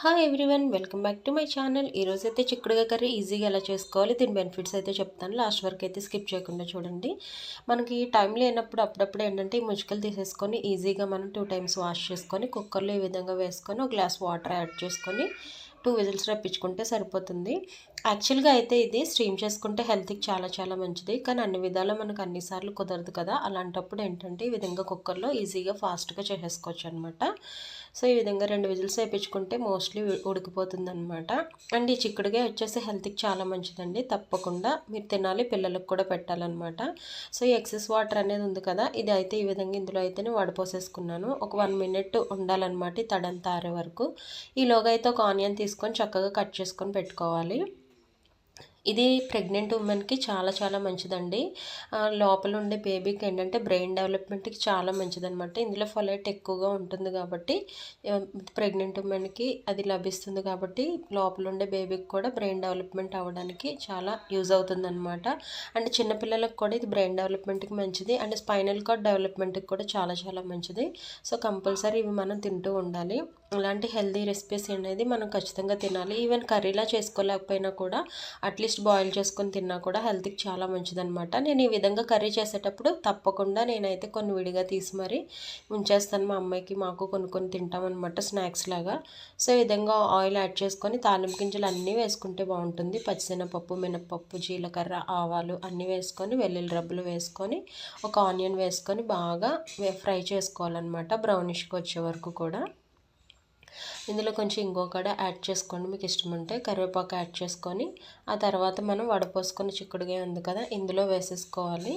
Hi everyone welcome back to my channel ఈరోజు అయితే చిక్కుడుగా curry ఈజీగా ఎలా చేసుకోవాలి దీని బెనిఫిట్స్ అయితే చెప్తాను. లాస్ట్ వరకు అయితే స్కిప్ చేయకుండా చూడండి. మనకి టైం లేనప్పుడు అప్పుడప్పుడు ఏంటంటే ఈ ముచ్చుకలు తీసేసుకొని ఈజీగా మనం టూ టైమ్స్ వాష్ చేసుకొని కుక్కర్లో ఈ విధంగా వేసుకొని ఒక గ్లాస్ వాటర్ యాడ్ చేసుకొని టూ విజిల్స్ రప్పించుకుంటే సరిపోతుంది. యాక్చువల్గా అయితే ఇది స్ట్రీమ్ చేసుకుంటే హెల్త్కి చాలా చాలా మంచిది. కానీ అన్ని విధాలు మనకు అన్నిసార్లు కుదరదు కదా. అలాంటప్పుడు ఏంటంటే ఈ విధంగా కుక్కర్లో ఈజీగా ఫాస్ట్గా చేసేసుకోవచ్చు అనమాట సో ఈ విధంగా రెండు విజిల్స్ వేయించుకుంటే మోస్ట్లీ ఉడికిపోతుంది అనమాట అండ్ ఈ చిక్కుడుగా వచ్చేసి హెల్త్కి చాలా మంచిదండి. తప్పకుండా మీరు తినాలి పిల్లలకు కూడా పెట్టాలన్నమాట. సో ఈ ఎక్సెస్ వాటర్ అనేది ఉంది కదా. ఇది అయితే ఈ విధంగా ఇందులో అయితేనే వడపోసేసుకున్నాను. ఒక వన్ మినిట్ ఉండాలన్నమాట ఈ తడంతా ఆరే వరకు. ఈలోగా అయితే ఒక ఆనియన్ తీసుకొని చక్కగా కట్ చేసుకొని పెట్టుకోవాలి. ఇది ప్రెగ్నెంట్ ఉమెన్కి చాలా చాలా మంచిదండి. లోపల ఉండే బేబీకి ఏంటంటే బ్రెయిన్ డెవలప్మెంట్కి చాలా మంచిదనమాట ఇందులో ఫలైట్ ఎక్కువగా ఉంటుంది కాబట్టి ప్రెగ్నెంట్ ఉమెన్కి అది లభిస్తుంది కాబట్టి లోపల ఉండే బేబీకి కూడా బ్రెయిన్ డెవలప్మెంట్ అవ్వడానికి చాలా యూజ్ అవుతుంది అనమాట అండ్ చిన్నపిల్లలకు కూడా ఇది బ్రెయిన్ డెవలప్మెంట్కి మంచిది. అండ్ స్పైనల్ కార్డ్ డెవలప్మెంట్కి కూడా చాలా చాలా మంచిది. సో కంపల్సరీ ఇవి మనం తింటూ ఉండాలి. ఇలాంటి హెల్దీ రెసిపీస్ అనేది మనం ఖచ్చితంగా తినాలి. ఈవెన్ కర్రీలా చేసుకోలేకపోయినా కూడా అట్లీస్ట్ బాయిల్ చేసుకొని తిన్నా కూడా హెల్త్కి చాలా మంచిదనమాట నేను ఈ విధంగా కర్రీ చేసేటప్పుడు తప్పకుండా నేనైతే కొన్ని విడిగా తీసి మరి ఉంచేస్తాను మా అమ్మాయికి మాకు కొన్ని కొన్ని తింటామన్నమాట స్నాక్స్ లాగా. సో ఈ విధంగా ఆయిల్ యాడ్ చేసుకొని తాలింపు గింజలు అన్నీ వేసుకుంటే బాగుంటుంది. పచ్చిశనగపప్పు మినపప్పు జీలకర్ర ఆవాలు అన్నీ వేసుకొని వెల్లుల్లి రబ్బులు వేసుకొని ఒక ఆనియన్ వేసుకొని బాగా ఫ్రై చేసుకోవాలన్నమాట. బ్రౌనిష్కి వచ్చే వరకు కూడా. ఇందులో కొంచెం ఇంకో యాడ్ చేసుకోండి. మీకు ఇష్టం ఉంటే కరివేపాకు యాడ్ చేసుకొని ఆ తర్వాత మనం వడపోసుకొని చిక్కుడుగా ఉంది కదా ఇందులో వేసేసుకోవాలి.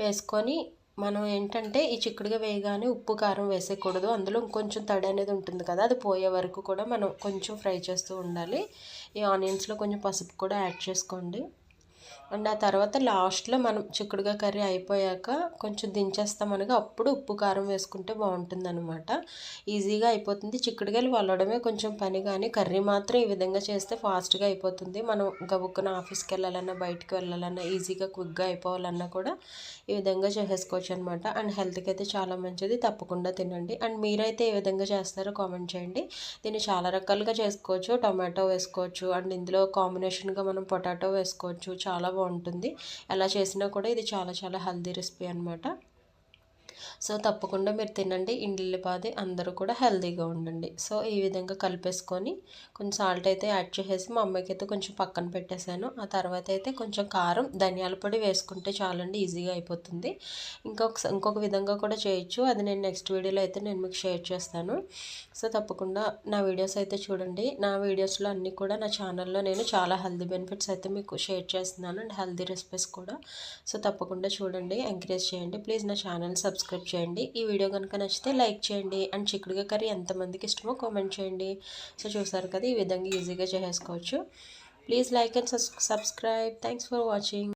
వేసుకొని మనం ఏంటంటే ఈ చిక్కుడుగా వేయగానే ఉప్పు కారం వేసేయకూడదు. అందులో ఇంకొంచెం తడి అనేది ఉంటుంది కదా అది పోయే వరకు కూడా మనం కొంచెం ఫ్రై చేస్తూ ఉండాలి. ఈ ఆనియన్స్లో కొంచెం పసుపు కూడా యాడ్ చేసుకోండి. అండ్ ఆ తర్వాత లాస్ట్లో మనం చిక్కుడుగా కర్రీ అయిపోయాక కొంచెం దించేస్తామనగా అప్పుడు ఉప్పు కారం వేసుకుంటే బాగుంటుంది అనమాట ఈజీగా అయిపోతుంది. చిక్కుడుగాయలు వల్లడమే కొంచెం పని కానీ కర్రీ మాత్రం ఈ విధంగా చేస్తే ఫాస్ట్గా అయిపోతుంది. మనం గబుక్కున ఆఫీస్కి వెళ్ళాలన్నా బయటకు వెళ్ళాలన్నా ఈజీగా క్విక్గా అయిపోవాలన్నా కూడా ఈ విధంగా చేసేసుకోవచ్చు అనమాట అండ్ హెల్త్కి అయితే చాలా మంచిది. తప్పకుండా తినండి. అండ్ మీరైతే ఏ విధంగా చేస్తారో కామెంట్ చేయండి. దీన్ని చాలా రకాలుగా చేసుకోవచ్చు. టొమాటో వేసుకోవచ్చు. అండ్ ఇందులో కాంబినేషన్గా మనం పొటాటో వేసుకోవచ్చు. చాలా బాగుంటుంది. ఎలా చేసినా కూడా ఇది చాలా చాలా హెల్దీ రెసిపీ అనమాట సో తప్పకుండా మీరు తినండి. ఇండ్లిపాది అందరూ కూడా హెల్తీగా ఉండండి. సో ఈ విధంగా కలిపేసుకొని కొంచెం సాల్ట్ అయితే యాడ్ చేసేసి మా అమ్మాయికి అయితే కొంచెం పక్కన పెట్టేశాను. ఆ తర్వాత అయితే కొంచెం కారం ధనియాల పొడి వేసుకుంటే చాలండి ఈజీగా అయిపోతుంది. ఇంకొక ఇంకొక విధంగా కూడా చేయొచ్చు. అది నేను నెక్స్ట్ వీడియోలో అయితే నేను మీకు షేర్ చేస్తాను. సో తప్పకుండా నా వీడియోస్ అయితే చూడండి. నా వీడియోస్లో అన్నీ కూడా నా ఛానల్లో నేను చాలా హెల్తీ బెనిఫిట్స్ అయితే మీకు షేర్ చేస్తున్నాను అండ్ హెల్తీ రెసిపీస్ కూడా. సో తప్పకుండా చూడండి ఎంకరేజ్ చేయండి. ప్లీజ్ నా ఛానల్ సబ్స్క్రైబ్ చేయండి. ఈ వీడియో కనుక నచ్చితే లైక్ చేయండి. అండ్ చిక్కుడుగా కర్రీ ఎంతమందికి ఇష్టమో కామెంట్ చేయండి. సో చూసారు కదా ఈ విధంగా ఈజీగా చేసేసుకోవచ్చు. Please like and subscribe. Thanks for watching.